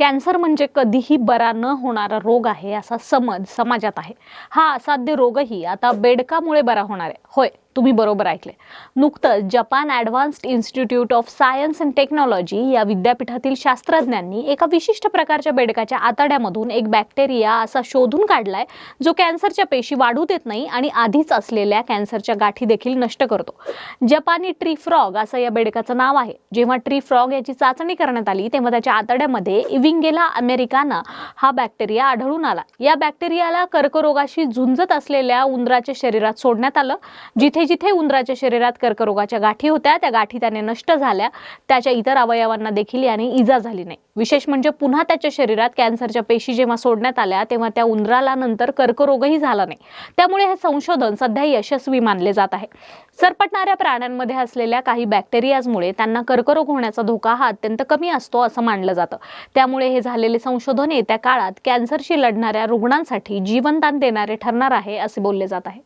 Cancer म्हणजे कधीही बरा न होणारा रोग आहे असा समज समाजात आहे. हा असाध्य रोगही आता बेडकामुळे बरा होणार आहे. होय. तुम्ही बरोबर ऐकले. नुकतंच Japan advanced institute of science and technology या विद्यापीठातील शास्त्रज्ञांनी एका विशिष्ट प्रकारच्या बेडकाच्या आतड्यामधून एक बॅक्टेरिया असा शोधून काढलाय जो कॅन्सरच्या पेशी वाढू देत नाही आणि आधीच असलेल्या कॅन्सरच्या गाठी देखील नष्ट करतो. जपानी ट्री फ्रॉग असं या बेडकाचं नाव आहे. जेव्हा ट्री फ्रॉग याची चाचणी करण्यात आली तेव्हा त्याच्या आतड्यामध्ये इविंगेला अमेरिकाना हा बॅक्टेरिया आढळून आला. या बॅक्टेरियाला कर्करोगाशी झुंजत असलेल्या उंदराच्या शरीरात सोडण्यात आलं जिथे जिथे उंदराच्या शरीरात कर्करोगाच्या गाठी होत्या त्या गाठी त्याने नष्ट झाल्या. त्याच्या इतर अवयवांना देखील याने इजा झाली नाही. विशेष म्हणजे पुन्हा त्याच्या शरीरात कॅन्सरच्या पेशी जेव्हा सोडण्यात आल्या तेव्हा त्या उंदराला नंतर कर्करोगही झाला नाही. त्यामुळे हे संशोधन सध्या यशस्वी मानले जात आहे. सरपटणाऱ्या प्राण्यांमध्ये असलेल्या काही बॅक्टेरियाजमुळे त्यांना कर्करोग होण्याचा धोका हा अत्यंत कमी असतो असं मानलं जातं. त्यामुळे हे झालेले संशोधन येत्या काळात कॅन्सरशी लढणाऱ्या रुग्णांसाठी जीवनदान देणारे ठरणार आहे असे बोलले जात आहे.